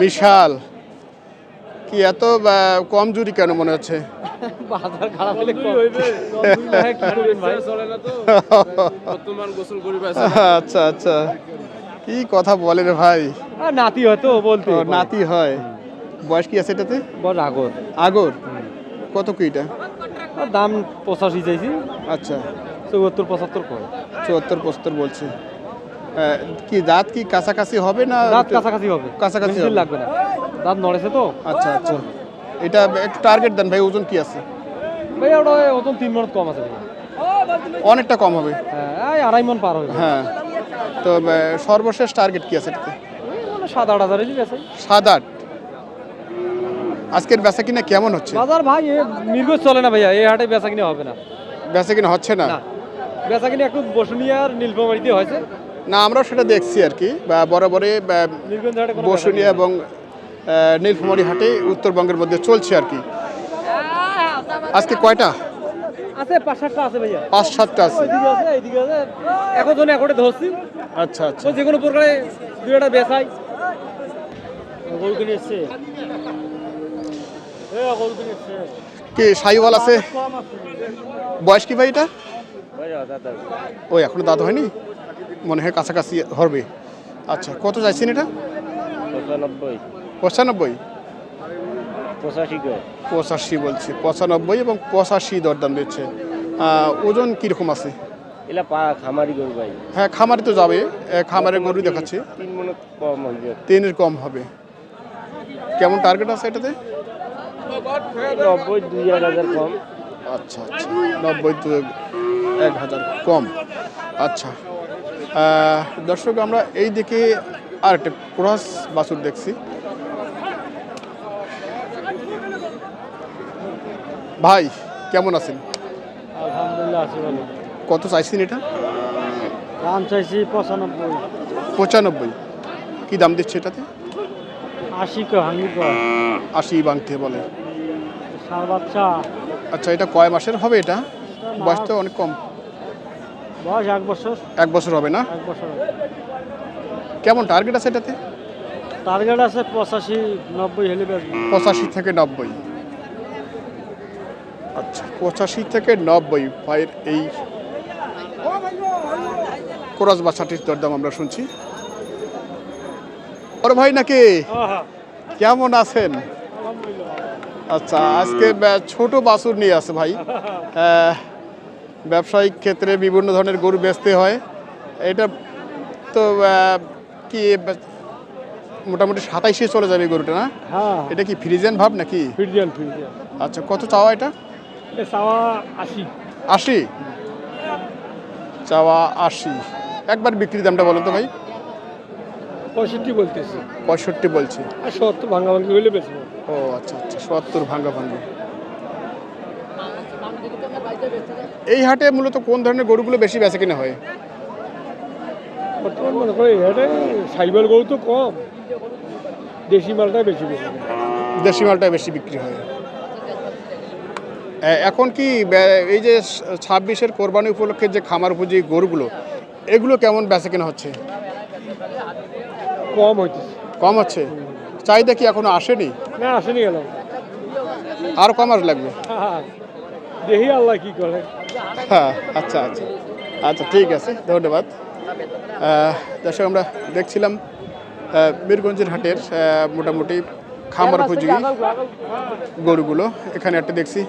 বিশাল কি এত আহ, কম জুরি কেন মনে হচ্ছে? বাজার খারাপ হলে কম। হইবে কি করবেন ভাই। চলে না তো? বর্তমান গোসল করি আচ্ছা আচ্ছা। কি কথা বলে রে ভাই? নাতি হয়তো বলতে ও, নাতি হয়। বয়স কি আছে এটাতে? বড় আগর। আগর? কত কি এটা? দাম পঁচাশি চাইছি। আচ্ছা। চৌহত্তর পঁচাত্তর করে চুয়াত্তর পঁচাত্তর বলছে। কি দাঁত কি কাছাকাছি হবে না দাঁত কাছাকাছি হবে। কাছাকাছি। লাগবে না। দাঁত নড়েছে তো। আচ্ছা আচ্ছা। এটা একটু টার্গেট দেন ভাই ওজন কি আছে? ভাই ওটা ওজন তিন মন কম আছে। অনেকটা কম হবে। হ্যাঁ আড়াই মন পার হবে হ্যাঁ। তো সর্বশেষ টার্গেট কি আছে এটাতে? সাত আট হাজার সাত আট। আজকের বেচা কিনা কেমন হচ্ছে? বাজার ভাই এ নির্গোজ চলে না ভাইয়া এই হাটে বেচা কিনে হবে না। বেচা কিনা হচ্ছে না? বেচা কিনে একটু বসুনিয়া আর নীলফামারিতে হয়েছে। না আমরাও সেটা দেখছি আর কি বা বরাবরে বা নীলগঞ্জ হাটে কোনো বসুনিয়া এবং নীলফামারী হাটে উত্তরবঙ্গের মধ্যে চলছে আর কি। আজকে কয়টা? আছে পাঁচ সাতটা আছে ভাইয়া। পাঁচ সাতটা আছে। এখন জন্য একটে ধরছি। আচ্ছা আচ্ছা। যে কোনো প্রকারে গরু কিনে এসছে। কি সাইওয়াল আছে? বয়স কি ভাই এটা? এখনও হয়নি? মনে হয় কাছাকাছি হবে আচ্ছা কত চাইছেন এটা? পঁচানব্বই। পঁচানব্বই? পঁচাশি পঁচাশি বলছে পঁচানব্বই এবং পঁচাশি দরদাম দিচ্ছে। ওজন কীরকম আছে? এলা পা খামারি গরু ভাই। হ্যাঁ খামারে তো যাবে। এ, খামারে গরু দেখাচ্ছে। তিন মনে কম হইবে তিনের কম হবে। কেমন টার্গেট আছে এটাতে? নব্বই দুই এক হাজার কম। আচ্ছা আচ্ছা। নব্বই তো এক হাজার কম। আচ্ছা। দর্শক আমরা এই দিকে আর একটা ক্রস বাছুর দেখছি। ভাই কেমন আছেন? আলহামদুলিল্লাহ আছি ভালো। কত চাইছেন এটা? দাম চাইছি পঁচানব্বই। পঁচানব্বই। কি দাম দিচ্ছে এটাতে? আশি হাঙ্গি আশি বাংতে বলে। সার বাচ্চা। আচ্ছা এটা কয় মাসের হবে এটা? বয়স তো অনেক কম। বয়স এক বছর। এক বছর হবে না? এক বছর কেমন টার্গেট আছে এটাতে? টার্গেট আছে পঁচাশি নব্বই হেলে পঁচাশি থেকে নব্বই। আচ্ছা পঁচাশি থেকে নব্বই ভাইয়ের এই কোরাস বাচ্চাটির দরদাম আমরা শুনছি। বড় ভাই নাকি? কেমন আছেন? আচ্ছা আজকে ছোট বাছুর নিয়ে আছে ভাই। ব্যবসায়িক ক্ষেত্রে বিভিন্ন ধরনের গরু বেচতে হয়। এটা তো কি মোটামুটি সাতাইশে চলে যাবে গরুটা না? হ্যাঁ। এটা কি ফ্রিজেন ভাব নাকি? আচ্ছা কত চাওয়া এটা চাওয়া আশি। আশি? চাওয়া আশি। একবার বিক্রি দামটা বলো তো ভাই। পঁয়ষট্টি বলতেছি। পঁয়ষট্টি বলছি। আর সত্তর ভাঙ্গা ভাঙ্গি হইলে বেচবো। ও আচ্ছা আচ্ছা সত্তর ভাঙ্গা ভাঙ্গি এই হাটে মূলত কোন ধরনের গরুগুলো বেশি বেচা কিনা হয়? বর্তমান মনে করি এটা সাইবার গরু তো কম। দেশি মালটাই বেশি বেশি দেশি মালটাই বেশি বিক্রি হয়। এখন কি এই যে ছাব্বিশের কোরবানি উপলক্ষে যে খামার উপযোগী গরুগুলো এগুলো কেমন বেচা কেনা হচ্ছে? কম হইতেছে। কম হচ্ছে? চাহিদা কি এখনও আসেনি? না আসেনি গেলাম আরও কম আস লাগবে? দেখি আল্লাহ কি করে। হ্যাঁ আচ্ছা আচ্ছা। আচ্ছা ঠিক আছে ধন্যবাদ। দর্শক আমরা দেখছিলাম বীরগঞ্জের হাটের মোটামুটি খামার উপযোগী গরুগুলো। এখানে একটা দেখছি।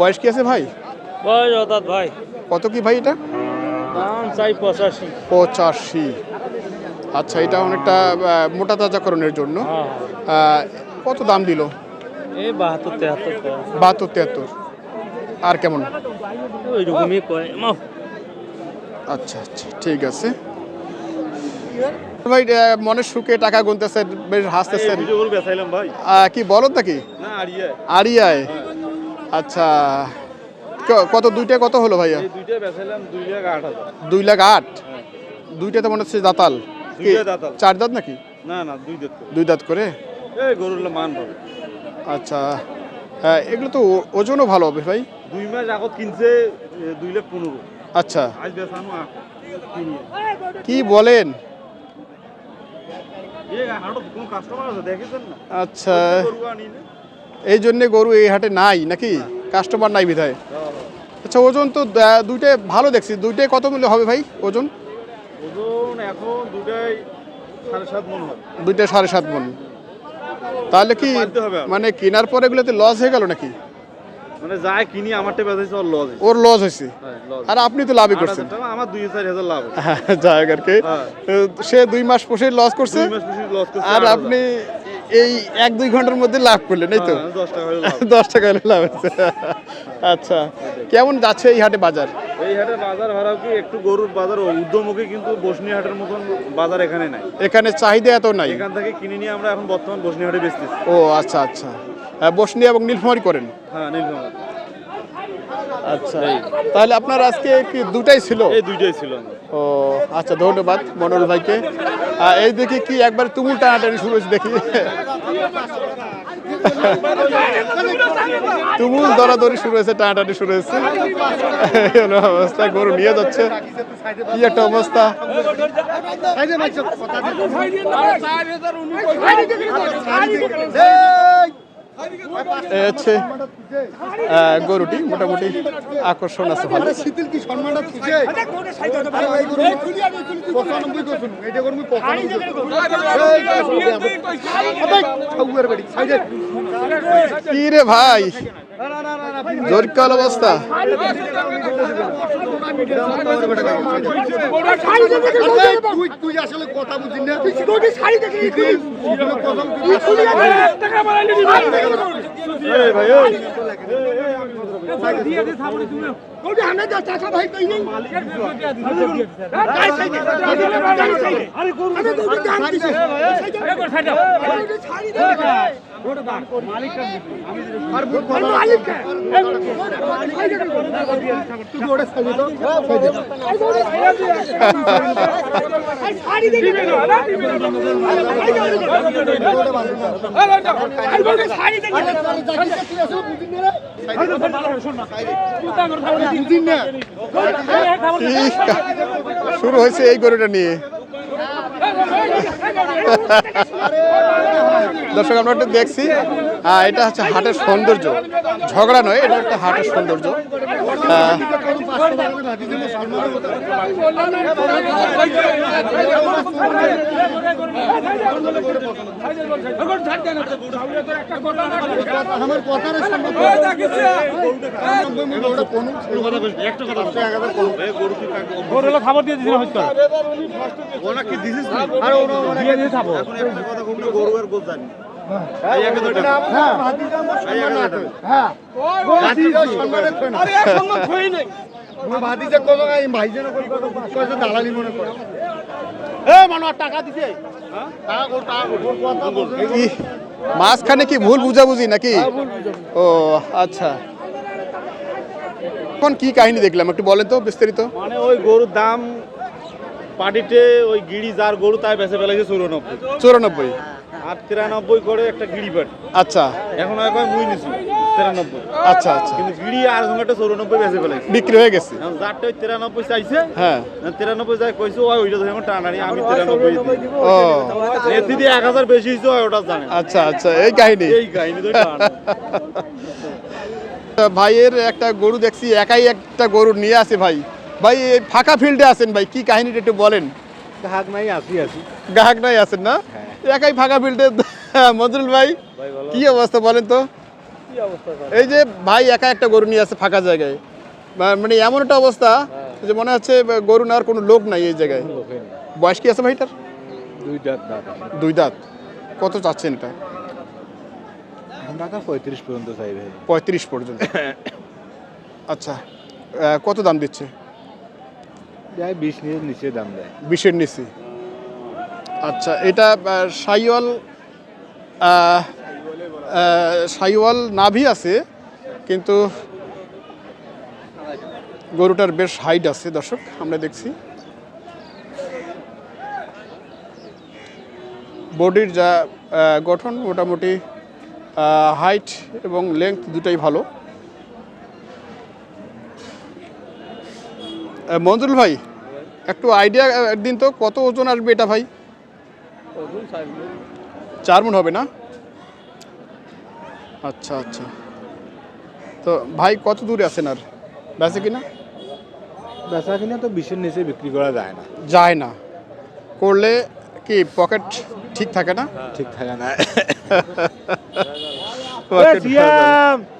বয়স কি আছে ভাই? বয়স ভাই। কত কি ভাই এটা? পঁচাশি। পঁচাশি। আচ্ছা এটা অনেকটা মোটা তাজাকরণের জন্য। কত দাম দিল? বাহাত্তর তেহাত্তর তিয়াত্তর আর কেমন? আচ্ছা আচ্ছা ঠিক আছে। ভাই মনের সুখে টাকা গুনতেছেন বেশ হাসতেছেন। কি বলো নাকি? আরিয়ায়। আচ্ছা কত দুইটা কত হলো ভাইয়া? দুই লাখ আট আট? দুইটা তো মনে হচ্ছে দাতাল। চার দাঁত নাকি? না না দুই দাঁত করে। দুই দাঁত করে? গরুগুলো মান আচ্ছা হ্যাঁ এগুলো তো ওজনও ভালো হবে ভাই। দুই মাস আগত কিনছে দুই লাখ পনেরো। আচ্ছা। কি বলেন? আচ্ছা। এই জন্যে গরু এই হাটে নাই নাকি? কাস্টমার নাই বিধায়। আচ্ছা ওজন তো দুইটাই ভালো দেখছি। দুইটাই কত মূল্য হবে ভাই ওজন? ওজন এখন দুটাই সাড়ে সাত মন হবে। দুইটা সাড়ে সাত মন। তাহলে কি মানে কেনার পরে এগুলোতে লস হয়ে গেল নাকি? মানে কিনি আমারটা ওর লস ওর লস হয়েছে। আর আপনি তো লাভই করছেন। আমার দুই চার হাজার লাভ। হ্যাঁ, আর কি। হ্যাঁ। সে দুই মাস পোষে লস করছে। আর আপনি এই এক দুই ঘণ্টার মধ্যে লাভ করলেন এই তো? হ্যাঁ, দশ টাকা হলে লাভ হচ্ছে। আচ্ছা কেমন যাচ্ছে এই হাটে বাজার? এই হাটে বাজার ভাড়াও কি একটু গরুর বাজার? ঊর্ধ্বমুখী কিন্তু বসনি হাটের মতন বাজার এখানে নাই। এখানে চাহিদা এত নাই? এখান থেকে কিনে নিয়ে আমরা এখন বর্তমান বসনি হাটে বেচতেছি। ও আচ্ছা আচ্ছা। হ্যাঁ, বসনি এবং নীলফামারি করেন? হ্যাঁ নীলফামারী। আচ্ছা। তাহলে আপনার আজকে কি দুটাই ছিল? এই দুইটাই ছিল। ও আচ্ছা ধন্যবাদ মনোর ভাইকে। আর এই দেখি কি একবার তুমুল টানাটানি শুরু হয়েছে দেখি। তুমুল দরাদরি শুরু হয়েছে টানাটানি শুরু হয়েছে। অবস্থা গরু নিয়ে যাচ্ছে। কি একটা অবস্থা। এই হচ্ছে গরুটি মোটামুটি আকর্ষণ আছে ভালো শীতল সম্মানটা কি রে ভাই জরিকাল অবস্থা তুই আসলে শুরু হয়েছে এই গরুটা নিয়ে। দর্শক আমরা একটু দেখছি। এটা হচ্ছে হাটের সৌন্দর্য। ঝগড়া নয় এটা একটা হাটের সৌন্দর্য। খাবার দিয়ে হয়তো? আরে জানি। হ্যাঁ। হ্যাঁ। দালালি মনে করে। টাকা দিছে। হ্যাঁ? মাঝখানে কি ভুল বুঝাবুঝি নাকি? ও আচ্ছা। এখন কি কাহিনী দেখলাম একটু বলেন তো বিস্তারিত। মানে ওই গরুর দাম পাটিতে ওই গিড়ি যার গরু তাই বেঁচে ফেলেছে চৌরানব্বই। চুরানব্বই? আর তিরানব্বই করে একটা গিড়ি পাটি। আচ্ছা। এখন হয় কয় মুই নিছি? তিরানব্বই। আচ্ছা আচ্ছা। কিন্তু গিড়ি আর সঙ্গে চৌরানব্বই বেঁচে ফেলেছে বিক্রি হয়ে গেছে। যারটা ওই তিরানব্বই চাইছে হ্যাঁ। তিরানব্বই যাই কইছে ওই ওইটা ধরে টানানি আমি তিরানব্বই ও। এতে দিয়ে এক হাজার বেশি হয়েছে ওটা জানে আচ্ছা আচ্ছা এই কাহিনী। এই কাহিনী তো ভাইয়ের একটা গরু দেখছি একাই একটা গরু নিয়ে আসে ভাই। ভাই এই ফাঁকা ফিল্ডে আছেন ভাই কি কাহিনীটা একটু বলেন? হাক নাই আসি আসি। গ্রাহক নাই আছেন না? একাই ফাঁকা ফিল্ডে মজরুল ভাই কি অবস্থা বলেন তো? এই যে ভাই একা একটা গরু নিয়ে আছে ফাঁকা জায়গায়। মানে এমন একটা অবস্থা যে মনে হচ্ছে গরু নেওয়ার কোনো লোক নাই এই জায়গায়। বয়স কি আছে ভাইটার দুই দাঁত দুই দাঁত। কত চাচ্ছেন এটা? পঁয়ত্রিশ পর্যন্ত চাই ভাই। পঁয়ত্রিশ পর্যন্ত। আচ্ছা কত দাম দিচ্ছে? বিশ নিচে দাম দেয়। বিশের নিচে। আচ্ছা এটা সাইওয়াল সাইওয়াল নাভি আছে, কিন্তু গরুটার বেশ হাইট আছে, দর্শক, আমরা দেখছি। বডির যা গঠন, মোটামুটি হাইট এবং লেংথ দুটাই ভালো। মঞ্জুল ভাই একটু আইডিয়া দিন তো কত ওজন আসবে এটা ভাই? চার মন। হবে না? আচ্ছা আচ্ছা। তো ভাই কত দূরে আছেন আর? বেঁচে কিনা? বেচা কিনা তো বিশের নিচে বিক্রি করা যায় না। যায় না। করলে কি পকেট ঠিক থাকে না? ঠিক থাকে না।